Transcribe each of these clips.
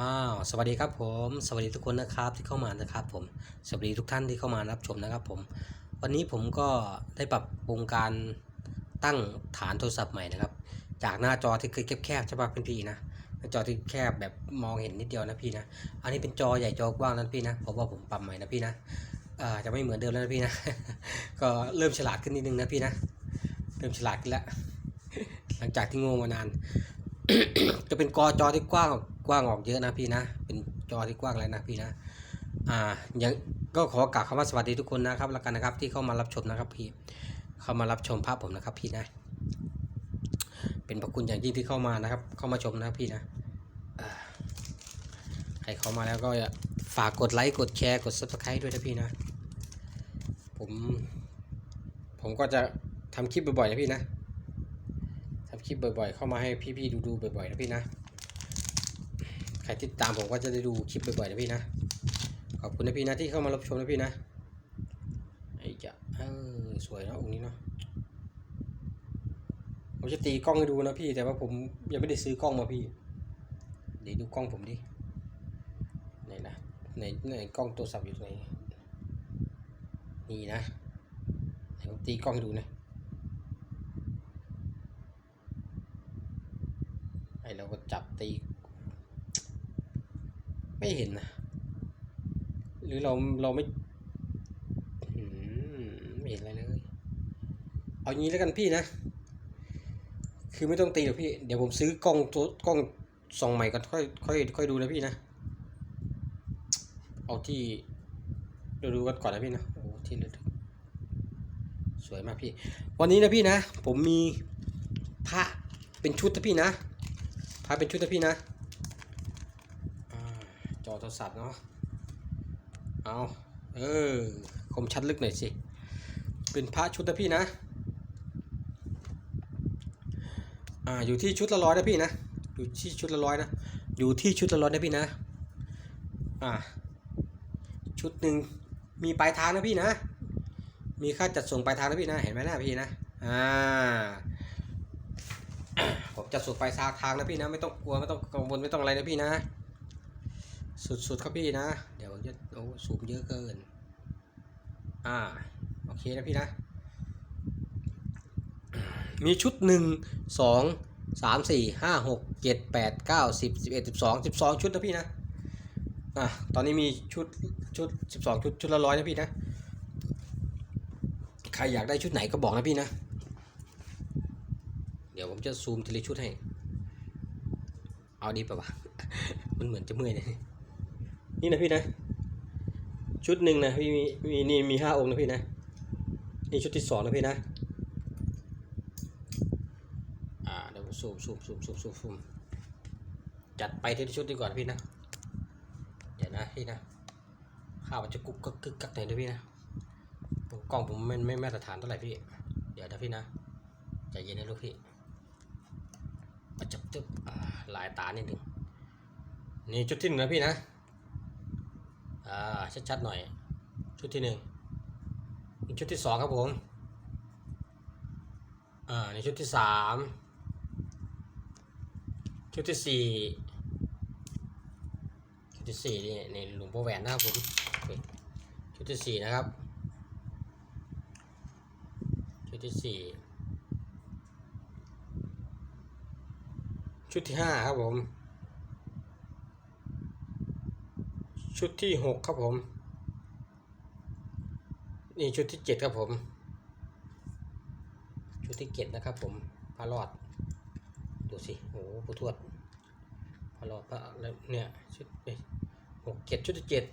อ้าวสวัสดีครับผม สวัสดีทุกคนนะครับที่เข้ามานะครับผมสวัสดีทุกท่านที่เข้ามารับชมนะครับผม วันนี้ผมก็ได้ปรับปรุงการตั้งฐานโทรศัพท์ใหม่นะครับ จากหน้าจอที่เคยแคบๆใช่ป่ะเป็นพี่นะหน้าจอที่แคบแบบมองเห็นนิดเดียวนะพี่นะ อันนี้เป็นจอใหญ่จอกว้างนั้นพี่นะเพราะว่าผมปรับใหม่นะพี่นะอ่าจะไม่เหมือนเดิมแล้วนะพี่นะ ก็เริ่มฉลาดขึ้นนิดนึงนะพี่นะ เริ่มฉลาดขึ้นแล้วหลังจากที่โง่มานาน จะเป็นกอจอที่กว้าง กว้างออกเยอะนะพี่นะ เป็นจอที่กว้างแล้วนะพี่นะ อ่ายังก็ขอกล่าวคำว่าสวัสดีทุกคนนะครับแล้วกันนะครับ ที่เข้ามารับชมนะครับพี่ เข้ามารับชมภาพผมนะครับพี่นะ เป็นพระคุณอย่างยิ่งที่เข้ามานะครับ เข้ามาชมนะพี่นะอ่าใครเข้ามาแล้วก็ฝากกดไลค์กดแชร์กด subscribe ด้วยนะพี่นะ ผมผมก็จะทำคลิปบ่อยๆนะพี่นะทำคลิปบ่อยๆ เข้ามาให้พี่ๆดูๆบ่อยๆนะพี่นะ ใครติดตามผมก็จะได้ดูคลิปบ่อยๆนะพี่นะ ขอบคุณนะพี่นะที่เข้ามารับชมนะพี่นะ ไอ้จะเออสวยเนอะองค์นี้เนาะ ผมจะตีกล้องให้ดูนะพี่ แต่ว่าผมยังไม่ได้ซื้อกล้องมาพี่ เดี๋ยวดูกล้องผมดิ ไหนนะไหนไหนกล้องโทรศัพท์อยู่ตรงไหนนี่นะไหนผมตีกล้องให้ดูนะไอเราก็จับตี ไม่เห็นนะ หรือเราเราไม่ไม่เห็นอะไรเลย เอางี้แล้วกันพี่นะ คือไม่ต้องตีหรอกพี่ เดี๋ยวผมซื้อกล้องตัวกล้องส่องใหม่ก่อนค่อยค่อยค่อยดูนะพี่นะ เอาที่ดูดูกันก่อนนะพี่นะ โอ้ที่ระลึกสวยมากพี่ วันนี้นะพี่นะ ผมมีพระเป็นชุดนะพี่นะพาเป็นชุดนะพี่นะ โทรศัพท์เนาะ เอาเออ คมชัดลึกหน่อยสิ เป็นพระชุดนะพี่นะ อ่า อยู่ที่ชุดละร้อยนะพี่นะ อยู่ที่ชุดละร้อยนะ อยู่ที่ชุดละร้อยนะพี่นะ อ่า ชุดหนึ่งมีปลายทางนะพี่นะ มีค่าจัดส่งปลายทางนะพี่นะ เห็นไหมนะพี่นะ อ่าผมจะสุดไปซากทางนะพี่นะ ไม่ต้องกลัวไม่ต้องกังวลไม่ต้องอะไรนะพี่นะ สุดๆครับพี่นะ เดี๋ยวผมจะโอ้สูบเยอะเกิน อ่า โอเคนะพี่นะ มีชุดหนึ่งสองสามสี่ห้าหกเจ็ดแปดเก้าสิบสิบเอ็ดสิบสองสิบสองชุดนะพี่นะอะตอนนี้มีชุดชุดสิบสองชุดชุดละร้อยนะพี่นะ ใครอยากได้ชุดไหนก็บอกนะพี่นะ เดี๋ยวผมจะซูมทีละชุดให้ เอาดีป่าวะ มันเหมือนจะเมื่อยเลย นี่นะพี่นะ ชุดหนึ่งนะพี่มีมีนี่มีห้าองค์นะพี่นะนี่ชุดที่สองนะพี่นะอ่าเดี๋ยวผมซูมซูมซูมซูมซูมซูมจัดไปทีละชุดดีกว่านพี่นะเดี๋ยวนะพี่นะข้าวมันจะกุกกักกึกกักหน่อยนะพี่นะกล้องผมไม่ไม่มาตรฐานเท่าไหร่พี่ เดี๋ยวนะพี่นะใจเย็นนะลูกพี่มาจับตึ๊บลายตานิดหนึ่งนี่ชุดที่หนึ่งนะพี่นะ อ่าชัดๆหน่อย ชุดที่หนึ่งนี่ชุดที่สองครับผมอ่านี่ชุดที่สามชุดที่สี่ชุดที่สี่นี่ในหลวงพ่อแหวนนะครับผมชุดที่สี่นะครับ ชุดที่สี่ชุดที่ห้าครับผม ชุดที่หกครับผม นี่ชุดที่เจ็ดครับผม ชุดที่เจ็ดนะครับผมพระรอด ดูสิโอ้โหผู้ทวดพระรอดพระแล้วเนี่ยชุดหกเจ็ดชุดที่เจ็ด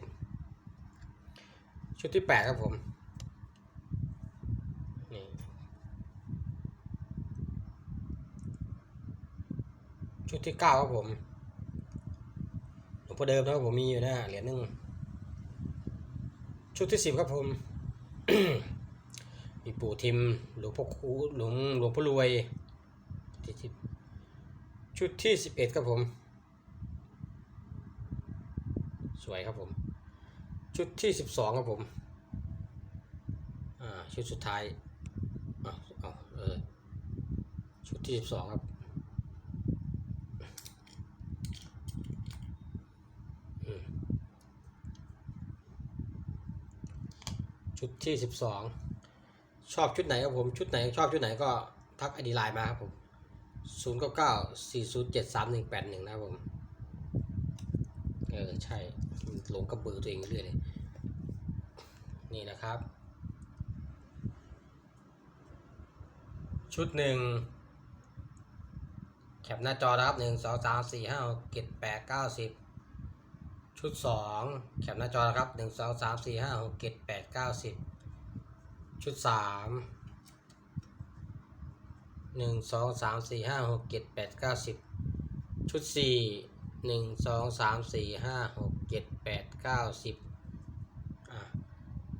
ชุดที่แปดครับผมนี่ชุดที่เก้าครับผม งพ่อเดิมนะครับผมมีอยู่นะเหรียญหนึ่งชุดที่สิบครับผมมีปู่ทิมหลวงพ่อคูหลวงหลวงพ่อรวยที่สิบชุดที่สิบเอ็ดครับผม สวยครับผม ชุดที่สิบสองครับผมอ่าชุดสุดท้ายเอาเอาเออชุดที่สิบสองครับ ชุดที่สิบสองชอบชุดไหนครับผมชุดไหนชอบชุดไหนก็ทักไอดีไลน์มาครับผมศูนย์เก้าเก้าสี่ศูนย์เจ็ดสามหนึ่งแปดหนึ่งนะครับผมเออใช่หลงกับเบือตัวเองเรื่อยเลยนี่นะครับ ชุดหนึ่งแคปหน้าจอนะครับหนึ่งสองสามสี่ห้าหกเจ็ดแปดเก้าสิบ ชุดสองแคปหน้าจอนะครับหนึ่งสองสามสี่ห้าหกเจ็ดแปดเก้าสิบชุดสามหนึ่งสองสามสี่ห้าหกเจ็ดแปดเก้าสิบชุดสี่หนึ่งสองสามสี่ห้าหกเจ็ดแปดเก้าสิบอะ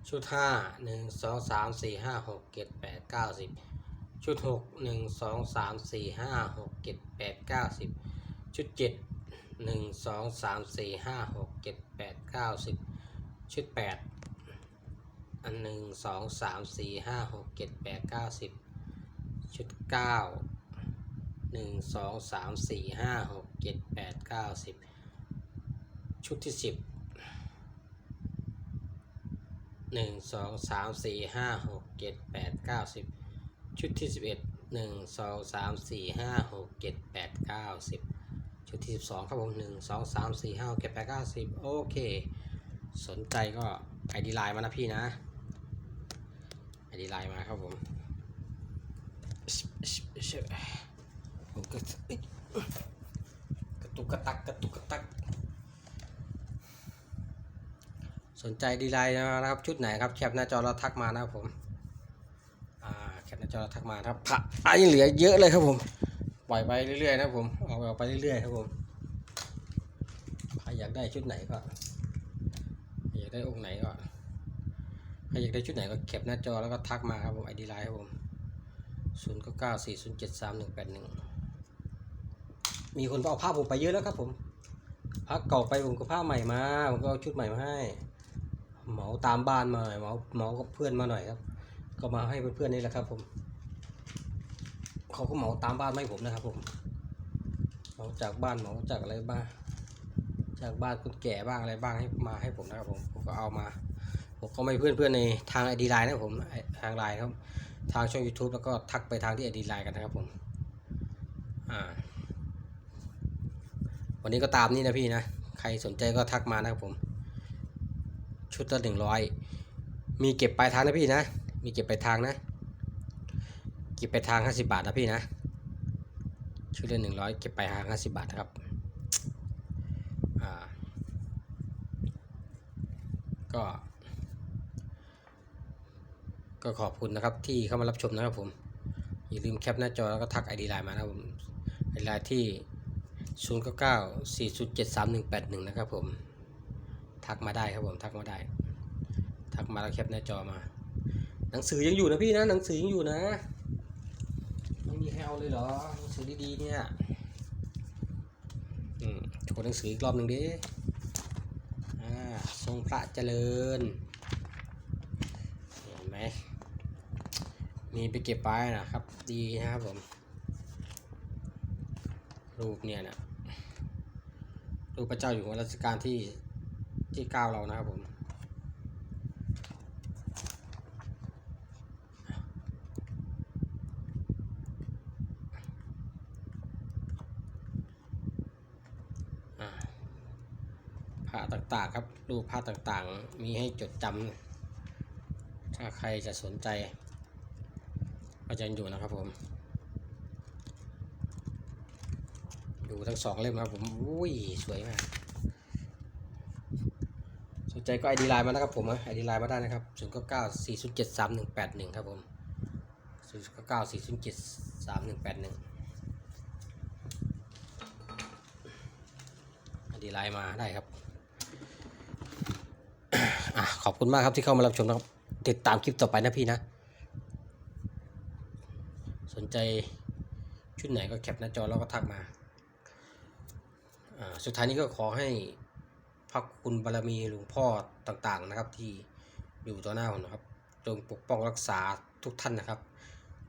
ชุดห้าหนึ่งสองสามสี่ห้าหกเจ็ดแปดเก้าสิบชุดหกหนึ่งสองสามสี่ห้าหกเจ็ดแปดเก้าสิบชุดเจ็ด หนึ่งสองสามสี่ห้าหกเจ็ดแปดเก้าสิบชุดแปดอันหนึ่งสองสามสี่ห้าหกเจ็ดแปดเก้าสิบชุดเก้าหนึ่งสองสามสี่ห้าหกเจ็ดแปดเก้าสิบชุดที่สิบหนึ่งสองสามสี่ห้าหกเจ็ดแปดเก้าสิบชุดที่สิบเอ็ดหนึ่งสองสามสี่ห้าหกเจ็ดแปดเก้าสิบ ชุดที่สิบสองครับผมหนึ่งสองสามสี่ห้าหกเจ็ดแปเก้าสิบโอเค สนใจก็ไอดีไลน์มานะพี่นะไอดีไลน์มาครับผมผมก็กระตุกกระตักกระตุกกระตัก สนใจดีไลน์นะครับชุดไหนครับแคปหน้าจอเราทักมานะครับผมแคปหน้าจอเราทักมาครับผักอันนี้เหลือเยอะเลยครับผม ปล่อยไปเรื่อยๆ นะครับผม เอาออกไปเรื่อยๆครับผมใครอยากได้ชุดไหนก็อยากได้องค์ไหนก็ใครอยากได้ชุดไหนก็แคปหน้าจอแล้วก็ทักมาครับผมไอดีไลน์ครับผมศูนย์เก้าสี่ศูนย์เจ็ดสามหนึ่งแปดหนึ่งมีคนเอาผ้าผมไปเยอะแล้วครับผมผ้าเก่าไปผมก็ผ้าใหม่มาผมก็เอาชุดใหม่มาให้เหมาตามบ้านมาหน่อยเหมาเหมากับเพื่อนมาหน่อยครับ ก็มาให้เพื่อนๆนี่แหละครับผมเขาก็เหมาตามบ้านไม่ผมนะครับผมาจากบ้านหมาจากอะไรบ้างจากบ้านคนแก่บ้างอะไรบ้างให้มาให้ผมนะครับผมผมก็เอามาผมก็ไม่เพื่อนๆในทางไอดีไลน์นะผมทางไลน์ครับ ทางช่อง YouTube แล้วก็ทักไปทางที่ไอดีไลน์กันนะครับผมอ่าวันนี้ก็ตามนี่นะพี่นะใครสนใจก็ทักมานะครับผม ชุดละหนึ่งร้อยมีเก็บปลายทางนะพี่นะ มีเก็บปลายทางนะ เก็บปลายทางห้าสิบาทนะพี่นะ ชุดละหนึ่งร้อยเก็บปลาห้าสิบาทนะครับก็ ก็ขอบคุณนะครับที่เข้ามารับชมนะครับผม อย่าลืมแคปหน้าจอแล้วก็ทักไอดีไลน์มานะครับผมไอดีไลน์ที่ 0 9 9 4 0 7 3 1 8 1 นะครับผม ทักมาได้ครับผม ทักมาได้ ทักมาแล้วแคปหน้าจอมา หนังสือยังอยู่นะพี่นะ หนังสือยังอยู่นะ ม่มีใครเอาเลยเหรอหนังสือดีๆเนี่ยอืมโชว์หนังสืออีกรอบหนึ่งดิอ่าทรงพระเจริญเห็นไหมมีไปเก็บไปนะครับ ดีนะครับผม รูปเนี่ยนะรูปพระเจ้าอยู่หัวรัชกาลที่ที่เก้าเรานะครับผม ต่างๆครับ รูปผ้าต่างๆ มีให้จดจำถ้าใครจะสนใจก็จะอยู่นะครับผม อยู่ทั้งสองเล่มครับผมอุ้ยสวยมาก สนใจก็ไอดีไลน์มานะครับผมไอดีไลน์มาได้นะครับ0 9 9 4 0 7 3 1 8 1ครับผม0 9 9 4 0 7 3 1 8 1ไอดีไลน์มาได้ครับ ขอบคุณมากครับที่เข้ามารับชมนะครับ ติดตามคลิปต่อไปนะพี่นะ สนใจชุดไหนก็แคปหน้าจอแล้วก็ทักมา สุดท้ายนี้ก็ขอให้พระคุณบารมีหลวงพ่อต่างๆนะครับ ที่อยู่ต่อหน้าผมนะครับ จงปกป้องรักษาทุกท่านนะครับ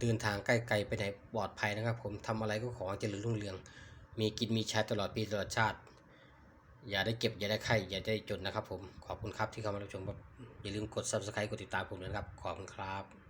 เดินทางใกล้ไกลไปไหนปลอดภัยนะครับ ผมทำอะไรก็ขอเจริญรุ่งเรือง มีกินมีใช้ตลอดปีตลอดชาติ อย่าได้เก็บ อย่าได้ไข่อย่าได้จนนะครับผม ขอบคุณครับที่เข้ามารับชมครับอย่าลืมกด subscribe กดติดตามผมด้วยนะครับ ขอบคุณครับ